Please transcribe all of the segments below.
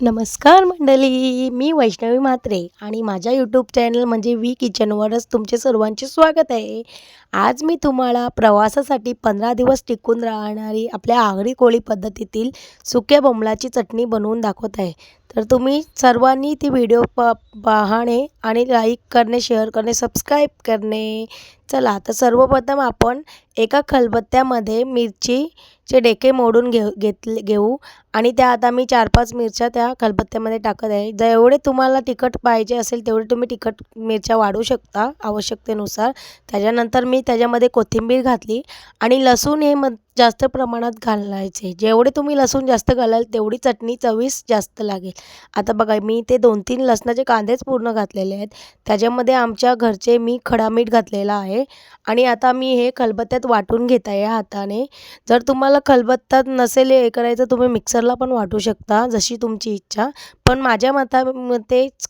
नमस्कार मंडळी मी वैष्णवी म्हात्रे आणि माझ्या यूट्यूब चॅनल म्हणजे वी किचनवरच तुमचे सर्वांचे स्वागत आहे. आज मी तुम्हाला प्रवासासाठी पंधरा दिवस टिकून राहणारी आपल्या आगरी कोळी पद्धतीतील सुक्या बोंबलाची चटणी बनवून दाखवत आहे. तर तुम्ही सर्वांनी ती व्हिडिओ प पाहणे आणि लाईक करणे शेअर करणे सबस्क्राईब करणे. चला तर सर्वप्रथम आपण एका खलबत्त्यामध्ये मिरचीचे डेके मोडून घेऊ घेतले घेऊ. आणि त्या आता मी चार पाच मिरच्या त्या खलबत्त्यामध्ये टाकत आहे. जेवढे तुम्हाला तिखट पाहिजे असेल तेवढे तुम्ही तिखट मिरच्या वाढवू शकता आवश्यकतेनुसार. त्याच्यानंतर मी त्याच्यामध्ये कोथिंबीर घातली. आणि लसूण हे मग जास्त प्रमाणात घालायचे. जेवढे तुम्ही लसूण जास्त घालाल तेवढी चटणी चवीस जास्त लागेल. आता बघा मी ते दोन तीन लसणाचे कांदेच पूर्ण घातलेले आहेत. त्याच्यामध्ये आमच्या घरचे मी खडा मीठ घातलेला आहे. आणि आता मी हे खलबत्त्यात वाटून घेत आहे हाताने. जर तुम्हाला खलबत्त्यात नसेल हे करायचं तुम्ही मिक्सरला पण वाटू शकता जशी तुमची इच्छा. पण माझ्या मता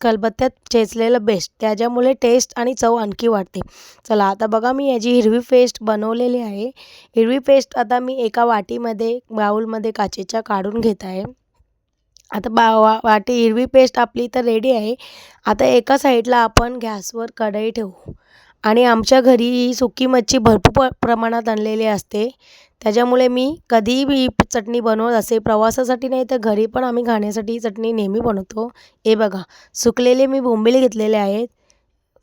खलबत्त्यात चेचलेलं बेस्ट त्याच्यामुळे टेस्ट आणि चव आणखी वाढते. चला आता बघा मी याची हिरवी पेस्ट बनवलेली आहे. हिरवी पेस्ट आता मी एका वाटीमध्ये बाऊलमध्ये काचेच्या काढून घेत आहे. आता बा वा वाटी हिरवी पेस्ट आपली तर रेडी आहे. आता एका साईडला आपण गॅसवर कढई ठेवू. आणि आमच्या घरी ही सुकी मच्छी भरपूर प्रमाणात आणलेली असते. त्याच्यामुळे मी कधीही ही चटणी बनवत असे प्रवासासाठी नाही तर घरी पण आम्ही खाण्यासाठी ही चटणी नेहमी बनवतो. हे बघा सुकलेले मी बोंबील घेतलेले आहेत.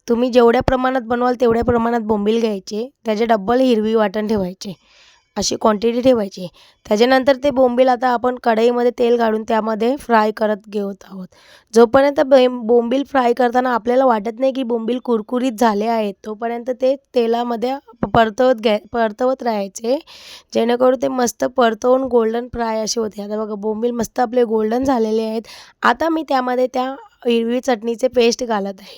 तुम्ही जेवढ्या प्रमाणात बनवाल तेवढ्या प्रमाणात बोंबील घ्यायचे. त्याचे डब्बल हिरवी वाटण ठेवायचे. अशी क्वांटिटी ठेवायची. त्याच्यानंतर ते बोंबील आता आपण कढईमध्ये तेल काढून त्यामध्ये फ्राय करत घेत आहोत. जोपर्यंत बे बोंबील फ्राय करताना आपल्याला वाटत नाही की बोंबील कुरकुरीत झाले आहेत तोपर्यंत ते तेलामध्ये परतवत घ्या परतवत राहायचे. जेणेकरून ते मस्त परतवून गोल्डन फ्राय असे होते. आता बघा बोंबील मस्त आपले गोल्डन झालेले आहेत. आता मी त्यामध्ये त्या हिरवी चटणीचे पेस्ट घालत आहे.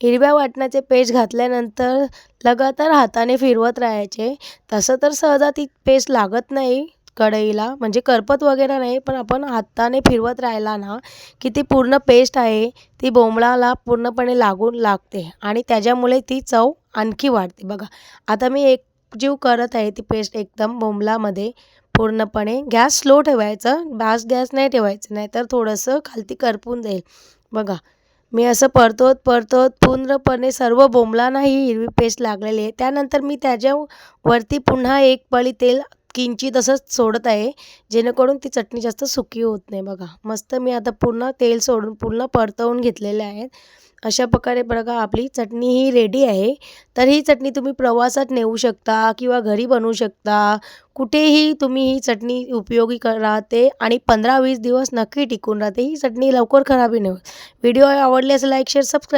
हिरव्या वाटणाचे पेस्ट घातल्यानंतर लगातार हाताने फिरवत राहायचे. तसं तर सहजा ती पेस्ट लागत नाही कढईला म्हणजे करपत वगैरे नाही पण आपण हाताने फिरवत राहिला ना की ती पूर्ण पेस्ट आहे ती बोंबळाला पूर्णपणे लागून लागते आणि त्याच्यामुळे ती चव आणखी वाढते. बघा आता मी एक जीव करत आहे ती पेस्ट एकदम बोंबलामध्ये. पूर्णपणे गॅस स्लो ठेवायचं. बास गॅस नाही ठेवायचं नाहीतर थोडंसं खालती करपून जाईल बघा मी असं परतवत परतवत पूर्णपणे सर्व बोंबलांनाही हिरवी पेस्ट लागलेली आहे. त्यानंतर मी त्याच्यावरती पुन्हा एक पळी तेल किंचित असंच सोडत आहे जेणेकरून ती चटणी जास्त सुकी होत नाही बघा. मस्त मी आता पूर्ण तेल सोडून पूर्ण परतवून घेतलेले आहेत. अशा प्रकारे बघा आपली चटणी ही रेडी आहे. तर ही चटणी तुम्ही प्रवासात नेऊ शकता किंवा घरी बनवू शकता. कुठेही तुम्ही ही चटणी उपयोगी कर राहते आणि पंधरा वीस दिवस नक्की टिकून राहते. ही चटणी लवकर खराबी नाही व्हिडिओ आवडल्यास असेल लाईक शेअर सबस्क्राईब